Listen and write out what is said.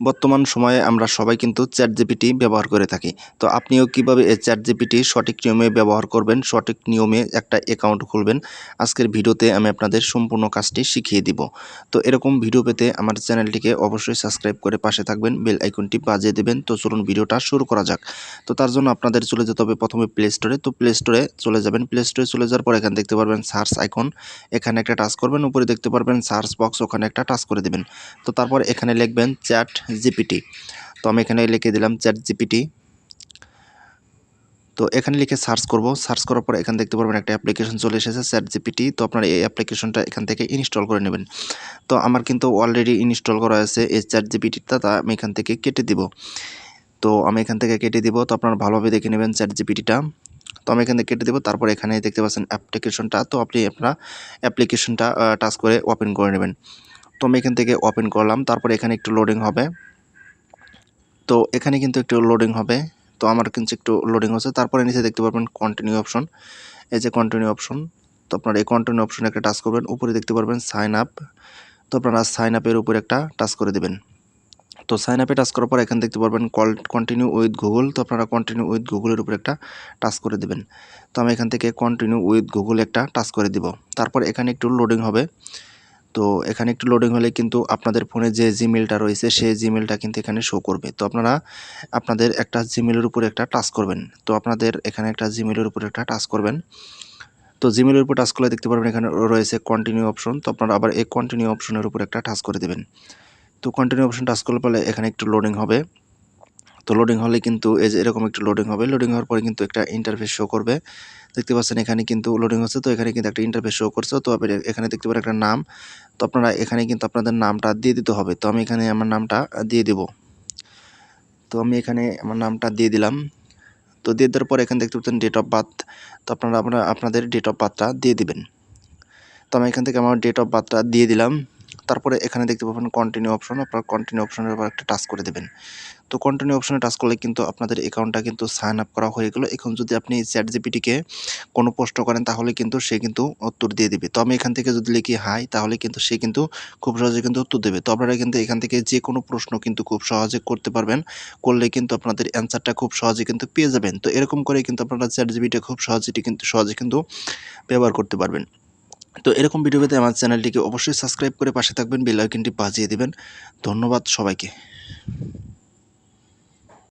বর্তমান সময়ে আমরা সবাই কিন্তু চ্যাট জিপিটি ব্যবহার করে থাকি। তো আপনিও কীভাবে এই চ্যাট জিপিটি সঠিক নিয়মে ব্যবহার করবেন, সঠিক নিয়মে একটা অ্যাকাউন্ট খুলবেন, আজকের ভিডিওতে আমি আপনাদের সম্পূর্ণ কাজটি শিখিয়ে দিব। তো এরকম ভিডিও পেতে আমার চ্যানেলটিকে অবশ্যই সাবস্ক্রাইব করে পাশে থাকবেন বেল আইকনটি বাজিয়ে দেবেন। তো চলুন ভিডিওটা শুরু করা যাক। তো তার জন্য আপনাদের চলে যেতে হবে প্রথমে প্লে স্টোরে তো প্লে স্টোরে চলে যাবেন। প্লে স্টোরে চলে যাওয়ার পর এখানে দেখতে পারবেন সার্চ আইকন এখানে একটা টাচ করবেন, উপরে দেখতে পারবেন সার্চ বক্স ওখানে একটা টাচ করে দেবেন। তো তারপর এখানে লিখবেন চ্যাট জিপিটি। তো আমি এখানে লিখে দিলাম চ্যাট জিপিটি। তো এখানে লিখে সার্চ করব। সার্চ করার পর এখানে দেখতে পারবেন একটা অ্যাপ্লিকেশন চলে এসেছে, চ্যাট জিপিটি। তো আপনারা এই অ্যাপ্লিকেশনটা এখান থেকে ইনস্টল করে নেবেন। তো আমার কিন্তু অলরেডি ইনস্টল করা আছে এই চ্যাট জিপিটিটা, তা আমি এখান থেকে কেটে দিব। তো আমি এখান থেকে কেটে দিব। তো আপনারা ভালোভাবে দেখে নেবেন চ্যাট জিপিটিটা। তো আমি এখান থেকে কেটে দেবো। তারপর এখানে দেখতে পাচ্ছেন অ্যাপ্লিকেশনটা। তো আপনি আপনার অ্যাপ্লিকেশনটা টাচ করে ওপেন করে নেবেন। তো আমি এখান থেকে ওপেন করলাম, তারপর এখানে একটু লোডিং হবে। তো এখানে কিন্তু একটু লোডিং হবে। তো আমার কিন্তু একটু লোডিং হচ্ছে। তারপরে নিচে দেখতে পারবেন কন্টিনিউ অপশন এই যে কন্টিনিউ অপশন তো আপনারা এই কন্টিনিউ অপশনে একটা টাচ করবেন। উপরে দেখতে পারবেন সাইন আপ তো আপনারা সাইন আপের উপরে একটা টাচ করে দেবেন। তো সাইন আপে টাচ করার পর এখানে দেখতে পারবেন কল কন্টিনিউ উইথ গুগল তো আপনারা কন্টিনিউ উইথ গুগলের উপরে একটা টাচ করে দেবেন। তো আমি এখান থেকে কন্টিনিউ উইথ গুগল একটা টাচ করে দিব। তারপর এখানে একটু লোডিং হবে। তো এখানে একটু লোডিং হলে কিন্তু আপনাদের ফোনে যে জিমেলটা রয়েছে, সেই জিমেলটা কিন্তু এখানে শো করবে। তো আপনারা আপনাদের একটা জিমেলের উপরে একটা টাচ করবেন। তো আপনাদের এখানে একটা জিমেলের উপরে একটা টাচ করবেন। তো জিমেলের উপর টাচ করলে দেখতে পারবেন এখানে রয়েছে কন্টিনিউ অপশন তো আপনারা আবার এই কন্টিনিউ অপশনের উপর একটা টাচ করে দেবেন। তো কন্টিনিউ অপশন টাচ করলে পরে এখানে একটু লোডিং হবে। তো লোডিং হলে কিন্তু এই যে এরকম একটু লোডিং হবে লোডিং হওয়ার পরে কিন্তু একটা ইন্টারফেস শো করবে। দেখতে পাচ্ছেন এখানে কিন্তু লোডিং হচ্ছে, তো এখানে কিন্তু একটা ইন্টারফেস শো করছে। তো এখানে দেখতে পারেন একটা নাম, তো আপনারা এখানে কিন্তু আপনাদের নামটা দিয়ে দিতে হবে। তো আমি এখানে আমার নামটা দিয়ে দিব। তো আমি এখানে আমার নামটা দিয়ে দিলাম। তো দিয়ে দেওয়ার পর এখানে দেখতে পাচ্ছেন ডেট অফ বার্থ তো আপনারা আপনারা, আপনাদের ডেট অফ বার্থটা দিয়ে দিবেন। তো আমি এখান থেকে আমার ডেট অফ বার্থটা দিয়ে দিলাম। তারপরে এখানে দেখতে পাবেন কন্টিনিউ অপশন আপনার কন্টিনিউ অপশনের উপর একটা টাচ করে দেবেন। তো কন্টিনিউ অপশনে টাচ করলে কিন্তু আপনাদের অ্যাকাউন্টটা কিন্তু সাইন আপ করা হয়ে গেলো। এখন যদি আপনি চ্যাট জিপিটিকে কোনো প্রশ্ন করেন, তাহলে কিন্তু সে কিন্তু উত্তর দিয়ে দেবে। তো আমি এখান থেকে যদি লিখি, হাই তাহলে কিন্তু সে কিন্তু খুব সহজে কিন্তু উত্তর দেবে। তো আপনারা কিন্তু এখান থেকে যে কোনো প্রশ্ন কিন্তু খুব সহজে করতে পারবেন। করলে কিন্তু আপনাদের অ্যান্সারটা খুব সহজে কিন্তু পেয়ে যাবেন। তো এরকম করে কিন্তু আপনারা চ্যাট জিপিটা খুব সহজে কিন্তু সহজে কিন্তু ব্যবহার করতে পারবেন। তো এরকম ভিডিও পেতে আমার চ্যানেলটিকে অবশ্যই সাবস্ক্রাইব করে পাশে থাকবেন বেল আইকনটি বাজিয়ে দেবেন। ধন্যবাদ সবাইকে।